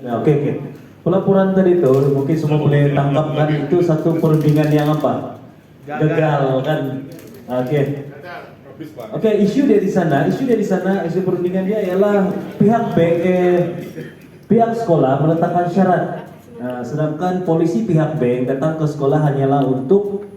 Oke. Pelaporan tadi itu mungkin semua boleh tangkap kan itu satu perundingan yang apa? Gagal kan? Oke. Oke, isu dia di sana, isu dia di sana, isu perundingan dia ialah pihak B, eh, pihak sekolah meletakkan syarat. Nah, sedangkan polisi pihak B datang ke sekolah hanyalah untuk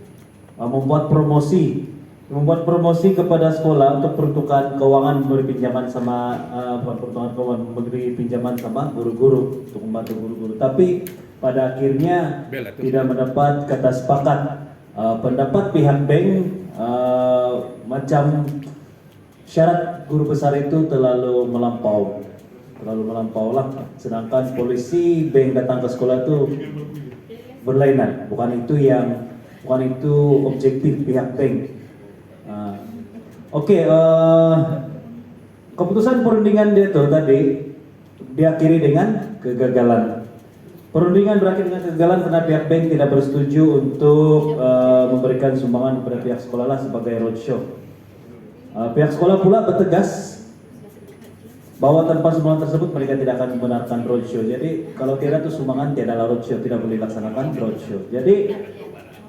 uh, membuat promosi, membuat promosi kepada sekolah untuk peruntukan keuangan memberi pinjaman sama uh, peruntukan keuangan memberi pinjaman sama guru-guru untuk membantu guru-guru. Tapi pada akhirnya tidak mendapat kata sepakat. Uh, pendapat pihak bank uh, macam syarat guru besar itu terlalu melampau. Terlalu melampau lah. Sedangkan polisi bank datang ke sekolah itu berlainan. Bukan itu yang bukan itu objektif pihak bank oke uh, keputusan perundingan dia tuh tadi diakhiri dengan kegagalan Perundingan berakhir dengan kegagalan karena pihak bank tidak bersetuju untuk uh, memberikan sumbangan kepada pihak sekolah lah sebagai roadshow. Uh, pihak sekolah pula bertegas bahwa tanpa sumbangan tersebut mereka tidak akan membenarkan roadshow. Jadi kalau tidak itu sumbangan tidaklah roadshow, tidak boleh dilaksanakan roadshow. Jadi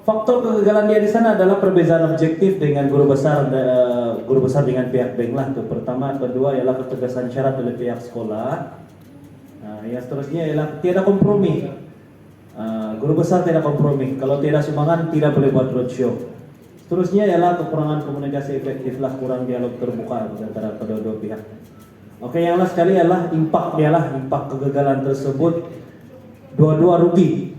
faktor kegagalan dia di sana adalah perbedaan objektif dengan guru besar uh, guru besar dengan pihak bank lah. Itu pertama, kedua ialah ketegasan syarat oleh pihak sekolah. Nah, yang seterusnya ialah tiada kompromi. Uh, guru besar tidak kompromi. Kalau tidak sumbangan tidak boleh buat roadshow. Seterusnya ialah kekurangan komunikasi efektif lah kurang dialog terbuka antara kedua-dua pihak. Oke, yang last sekali ialah impak dialah impak kegagalan tersebut dua-dua rugi.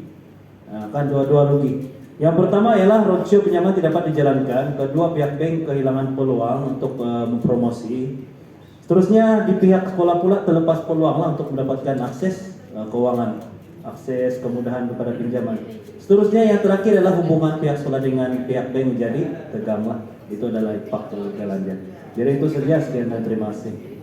Nah, kan dua-dua rugi. Yang pertama ialah roadshow pinjaman tidak dapat dijalankan. Kedua pihak bank kehilangan peluang untuk uh, mempromosi Seterusnya di pihak sekolah pula terlepas peluang lah untuk mendapatkan akses uh, keuangan, akses kemudahan kepada pinjaman. Seterusnya yang terakhir adalah hubungan pihak sekolah dengan pihak bank menjadi tegang lah. Itu adalah impak kegagalannya. Jadi itu saja sekian dan terima kasih.